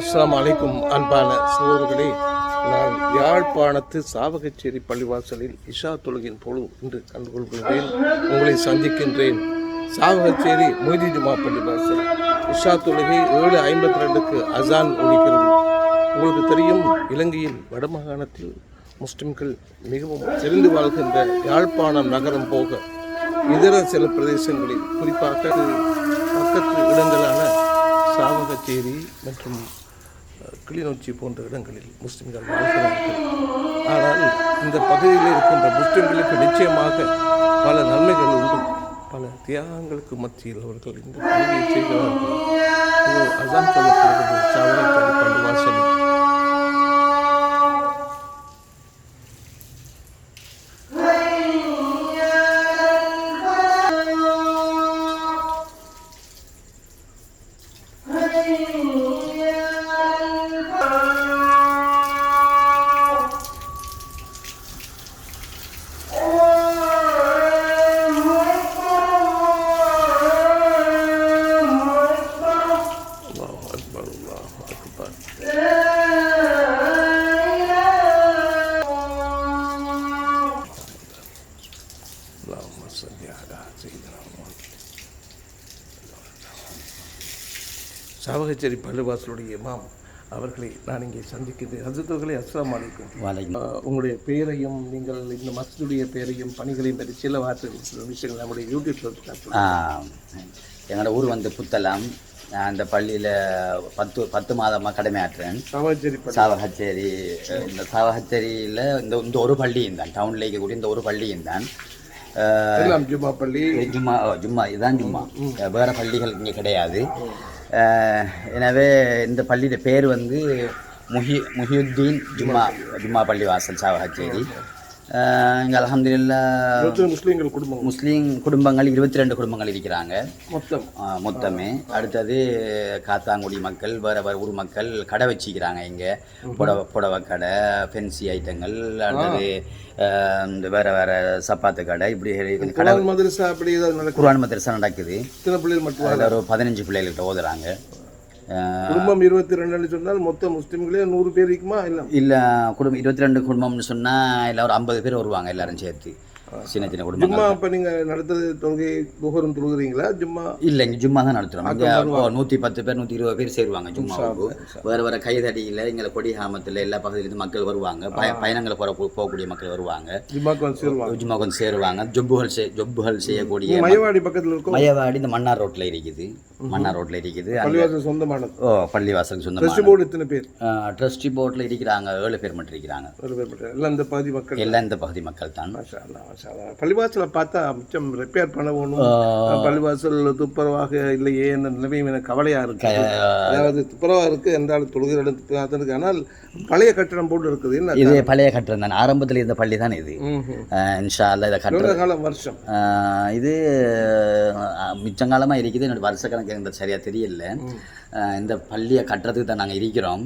அஸ்லாம் அலைக்கும் அன்பான சகோதரர்களே நான் யாழ்ப்பாணத்து சாவகச்சேரி பள்ளிவாசலில் இஷா தொழுகின் பொழு இன்று கண்டுகொள்கின்றேன் உங்களை சந்திக்கின்றேன். சாவகச்சேரி மொய்தி ஜுமா பள்ளிவாசல். இஷா தொழுகை ஏழு ஐம்பத்தி ரெண்டுக்கு அசான் ஒழிக்கிறது உங்களுக்கு தெரியும் இலங்கையில் வடமாகாணத்தில் முஸ்லிம்கள் மிகவும் செறிந்து வாழ்கின்ற யாழ்ப்பாணம் நகரம் போக இதர சில பிரதேசங்களில் குறிப்பாக பக்கத்து இடங்களான சாவகச்சேரி மற்றும் கிளிநொச்சி போன்ற இடங்களில் முஸ்லிம்கள் வாழ்கிறார்கள் ஆனால் இந்த பகுதியில் இருக்கின்ற முஸ்லிம்களுக்கு நிச்சயமாக பல நன்மைகள் உண்டு. பல தியாகங்களுக்கு மத்தியில் அவர்கள் இந்த பகுதியை செய்கிறார்கள். அசாம் சொல்லப்படுகிறது சாவரை பள்ளி வாசலில். اللهم صل على سيدنا محمد சாவகச்சேரி பள்ளிவாசலுடைய இமாம் அவர்களை நான் இங்கே சந்திக்கின்றேன் ஹசரத்துகளே அஸ்ஸலாமு அலைக்கும் வலைக்கும் ஆஹ், உங்களுடைய பெயரையும் நீங்கள் இந்த மஸ்ஜிதுடைய பெயரையும் பணிகளையும் பற்றி சில வார்த்தைகள் சில விஷயங்கள் நம்முடைய யூடியூப்ல காட்டுவோம் எங்களோட ஊர் வந்து புத்தளம் நான் அந்த பள்ளியில் பத்து பத்து மாதமாக கடமையாற்றுறேன் சாவகச்சேரி பள்ளி சாவகச்சேரி இந்த சாவகச்சேரியில் இந்த இந்த ஒரு பள்ளியும் தான் டவுனில் இருக்கக்கூடிய இந்த ஒரு பள்ளியும் தான் அஹ், எல்லாம் ஜும்மா பள்ளி. ஜும்மா ஜும்மா இதுதான் ஜும்மா. வேறு பள்ளிகள் இங்கே கிடையாது. எனவே இந்த பள்ளியோட பேர் வந்து முஹி முஹியுத்தீன் ஜும்மா ஜும்மா பள்ளி வாசல் சாவகச்சேரி. இங்கே அலமதுல்லா முஸ்லீம்கள் குடும்பம் முஸ்லீம் குடும்பங்கள் இருபத்தி ரெண்டு குடும்பங்கள் இருக்கிறாங்க. மொத்தம். மொத்தமே. அடுத்தது காத்தாங்குடி மக்கள் வேறு வேறு ஊர் மக்கள் கடை வச்சிக்கிறாங்க இங்கே. புடவை புடவை கடை ஃபென்சி ஐட்டங்கள் அடுத்தது இந்த வேறு வேறு சப்பாத்து கடை இப்படி கடை குரான் மதரசா அப்படி குர்ஆன் மதரசா நடக்குது. இத்தனை பிள்ளைகள் மட்டும் ஒரு பதினஞ்சு பிள்ளைகள்கிட்ட ஓதுறாங்க. குடும்பம் இருபத்தி ரெண்டுன்னு சொன்னால் மொத்த முஸ்லீம்களே நூறு பேர் இருக்குமா? இல்லை. இல்லை குடும்பம் இருபத்தி ரெண்டு குடும்பம்னு சொன்னால் எல்லாம் ஒரு ஐம்பது பேர் வருவாங்க எல்லாரும் சேர்த்து. சின்ன சின்ன குடும்பங்கள். ஜும்மா அப்ப நீங்க நடத்துறது தொழுகை புகரும் தொழுகிறீங்களா? ஜும்மா? இல்லை இங்கே ஜும்மா தான் நடத்துகிறோம் நூற்றி பத்து பேர் நூற்றி இருபது பேர் சேருவாங்க ஜும்மாவுக்கு வேறு வேறு கைதடியில் எங்களை கொடிகாமத்தில் எல்லா பகுதியிலேருந்து மக்கள் வருவாங்க. பய பயணங்களை போகிற போகக்கூடிய மக்கள் வருவாங்க. ஜும்மாக்கு வந்து சேருவாங்க. ஜும்மா கொஞ்சம் சேருவாங்க. ஜொப்புகள் செய் ஜொப்புகள் செய்யக்கூடிய மயவாடி பக்கத்துல இருக்கும். மயவாடி இந்த மன்னார் ரோட்டில் இருக்குது. மன்னார் ரோட்டில் இருக்குது. பள்ளிவாசல் சொந்தமானது. ஓ பள்ளிவாசலுக்கு சொந்தமாக ட்ரெஸ்ட் போர்டு எத்தனை பேர்? ட்ரஸ்டி போர்ட்டில் இருக்கிறாங்க. ஏழு பேர் மட்டும் இருக்கிறாங்க. ஒரு பேர் மட்டும். எல்லாம் இந்த பகுதி மக்கள் எல்லாம் இந்த பகுதி மக்கள் தான். பள்ளிவாசலை பார்த்தா மிச்சம் ரிப்பேர் பண்ண வேணும் பள்ளிவாசல் துப்புரவாக இல்லையே என்ற நிலைமையும் எனக்கு கவலையா இருக்கு. அதாவது துப்புரவா இருக்கு என்றால் தொழுகிற இடம் இருக்கு. ஆனால் பழைய கட்டடம் போட்டு இருக்குது. என்ன இது பழைய கட்டுறது தான். ஆரம்பத்தில் இருந்த பள்ளி தான் இது. இன்ஷா அல்லா இதை எவ்வளவு காலம் வருஷம்? இது மிச்சங்காலமாக இருக்குது. என்னோட வருஷக்கணக்கு எனக்கு சரியாக தெரியல. இந்த பள்ளியை கட்டுறதுக்கு தான் நாங்கள் இருக்கிறோம்.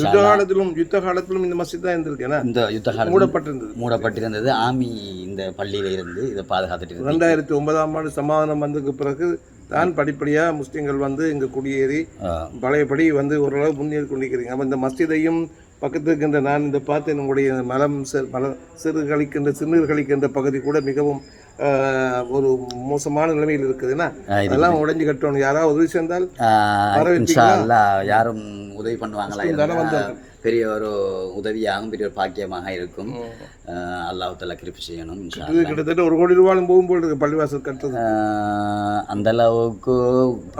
யுத்த காலத்திலும் யுத்த காலத்திலும் இந்த மஸ்ஜித் தான் இருந்திருக்கு ஏன்னா இந்த யுத்த காலம் மூடப்பட்டிருந்தது. மூடப்பட்டிருந்தது. ஆமி இந்த பள்ளியில இருந்து இதை பாதுகாத்துட்டு ரெண்டாயிரத்தி ஒன்பதாம் ஆண்டு சமாதானம் வந்ததுக்கு பிறகு தான் படிப்படியா முஸ்லிம்கள் வந்து இங்க குடியேறி பழையபடி வந்து ஓரளவு முன்னேறி கொண்டிருக்கிறீங்க அப்ப இந்த மஸ்ஜிதையும் பக்கத்தில் இருக்கின்ற நான் இந்த பார்த்தேன் உங்களுடைய மலம் சிறு மல சிறு கழிக்கின்ற சிறுநீர் கழிக்கின்ற பகுதி கூட மிகவும் ஒரு மோசமான நிலைமையில் இருக்குதுன்னா அதெல்லாம் உடைஞ்சு கட்டணும். யாராவது உதவி அல்லா யாரும் உதவி பண்ணுவாங்களா. பெரிய ஒரு உதவியாகவும் பெரிய ஒரு பாக்கியமாக இருக்கும். ஆஹ் அல்லாஹ் தலா கிருப்பி செய்யணும் கிட்டத்தட்ட ஒரு கோடி ரூபாயும் போகும்போது இருக்கு பள்ளிவாசல் கட்டுறது. அந்த அளவுக்கு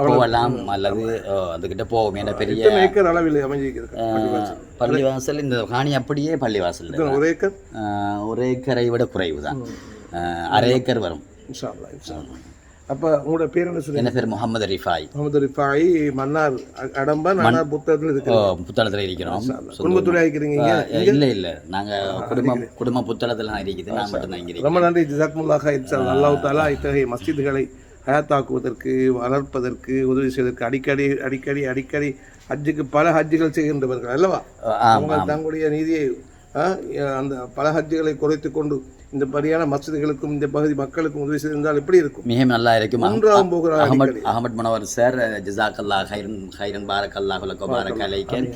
போகலாம் அல்லது அதுகிட்ட போவோம் ஏன்னா பெரிய ஏக்கர் அளவில் அமைஞ்சிருக்கு பள்ளிவாசல்? இந்த காணி அப்படியே பள்ளிவாசல்? ஒரு ஏக்கர்? ஒரு ஏக்கரை விட குறைவு தான். அரை ஏக்கர் வரும். அப்ப உங்களோட பேர் என்ன சொல்லி என்ன பேர்? முகமது ரிஃபாய். முகமது ரிஃபாயி மன்னார் அ- அடம்பன் மன்னார் புத்தகத்தில் இருக்கு ஓ புத்தளத்தில் இருக்கிறோம். குடும்பத்துடைய இருக்கிறீங்க? இல்லை இல்லை. நாங்கள் குடும்பம் குடும்ப புத்தளத்தில் இருக்குது. நான் மட்டும்தான் இங்கே ரொம்ப நன்றி. ஜிசாக்முல்லாஹ் இன்சால் அல்லாஹ் தாலா இத்தகைய மஸ்ஜிதுகளை ஹயாத்தாக்குவதற்கு வளர்ப்பதற்கு உதவி செய்வதற்கு அடிக்கடி அடிக்கடி அடிக்கடி ஹஜ்ஜுக்கு பல ஹஜ்ஜுகள் செய்கின்றவர்கள் அல்லவா? அவங்க தங்களுடைய நீதியை அந்த பல ஹஜ்ஜுகளை குறைத்து கொண்டு இந்த மாதிரியான மசிதிகளுக்கும் இந்த பகுதி மக்களுக்கும் உதவி செய்திருந்தால் எப்படி இருக்கும்? மிக நல்லா இருக்கும். மூன்றாம் போகிறார் அகமட் அகமட் மனோவர் சார் ஜிசாக்கல்லா ஹைரன் ஹைரன் பாரக் அல்லாஹ் பாரக் அலைக்கன்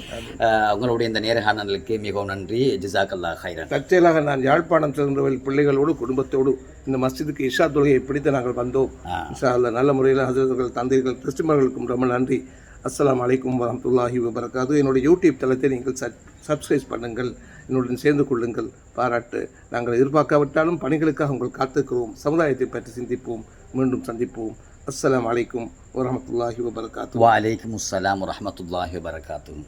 உங்களுடைய இந்த நேர்காணலுக்கு மிகவும் நன்றி. ஜிசாக்கல்லா ஹைரன் தற்செயலாக நான் யாழ்ப்பாணம் சென்றவர்கள் பிள்ளைகளோடு குடும்பத்தோடு இந்த மஸ்ஜிதுக்கு இஷா தொழுகையை பிடித்து நாங்கள் வந்தோம். நல்ல முறையில் ஹசரத்துகள் தந்தைகள் கிறிஸ்துமர்களுக்கும் ரொம்ப நன்றி. அஸ்ஸலாமு அலைக்கும் வரமத்துல்லாஹி வபரகாத்து. என்னுடைய யூடியூப் தளத்தை நீங்கள் சப்ஸ்கிரைப் பண்ணுங்கள். என்னுடன் சேர்ந்து கொள்ளுங்கள். பாராட்டு. நாங்கள் எதிர்பார்க்காவிட்டாலும் பணிகளுக்காக உங்கள் காத்திருக்கிறோம். சமுதாயத்தை பற்றி சிந்திப்போம். மீண்டும் சந்திப்போம். அஸ்லாம் அலைக்கும் வரமத்துல்லாஹி வபரகாத்து வலைக்கும் அஸ்லாம் வரமத்துல்லாஹி வபரகாத்துஹு.